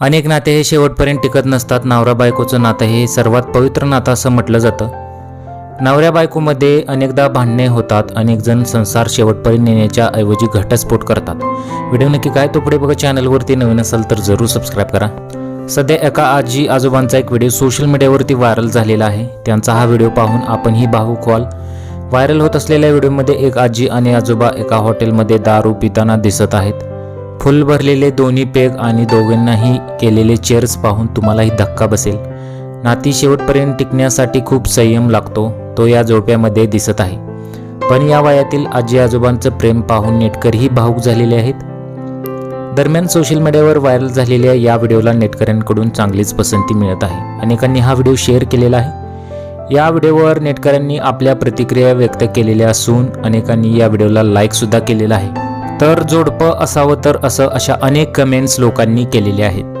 अनेक नाते हे शेवटपर्यंत टिकत नसतात. नवरा बायकोचं नातं हे सर्वात पवित्र नातं असं म्हटलं जातं. नवऱ्या बायकोमध्ये अनेकदा भांडणे होतात. अनेक जण संसार शेवटपर्यंत नेण्याच्या ऐवजी घटस्फोट करतात. व्हिडिओ नक्की काय तो पुढे बघा चॅनलवरती नवीन असाल तर जरूर सबस्क्राईब करा. सध्या एका आजी आजोबांचा एक व्हिडिओ सोशल मीडियावरती व्हायरल झालेला आहे. त्यांचा हा व्हिडिओ पाहून आपणही भावूक व्हाल. व्हायरल होत असलेल्या व्हिडिओमध्ये एक आजी आणि आजोबा एका हॉटेलमध्ये दारू पिताना दिसत आहेत. फुल भरलेले दोन्ही पेग आणि दोघांनाही केलेले चेअर्स पाहून तुम्हालाही धक्का बसेल. नाती शेवटपर्यंत टिकण्यासाठी खूप संयम लागतो तो या जोडप्यामध्ये दिसत आहे. पण या वयातील आजी आजोबांचं प्रेम पाहून नेटकरही भावूक झालेले आहेत. दरम्यान सोशल मीडियावर व्हायरल झालेल्या या व्हिडिओला नेटकऱ्यांकडून चांगलीच पसंती मिळत आहे. अनेकांनी हा व्हिडिओ शेअर केलेला आहे. या व्हिडिओवर नेटकऱ्यांनी आपल्या प्रतिक्रिया व्यक्त केलेल्या असून अनेकांनी या व्हिडिओला लाईकसुद्धा केलेला आहे. तर जोडपं असावं तर असं अशा अनेक कमेंट्स लोकांनी केलेले आहेत.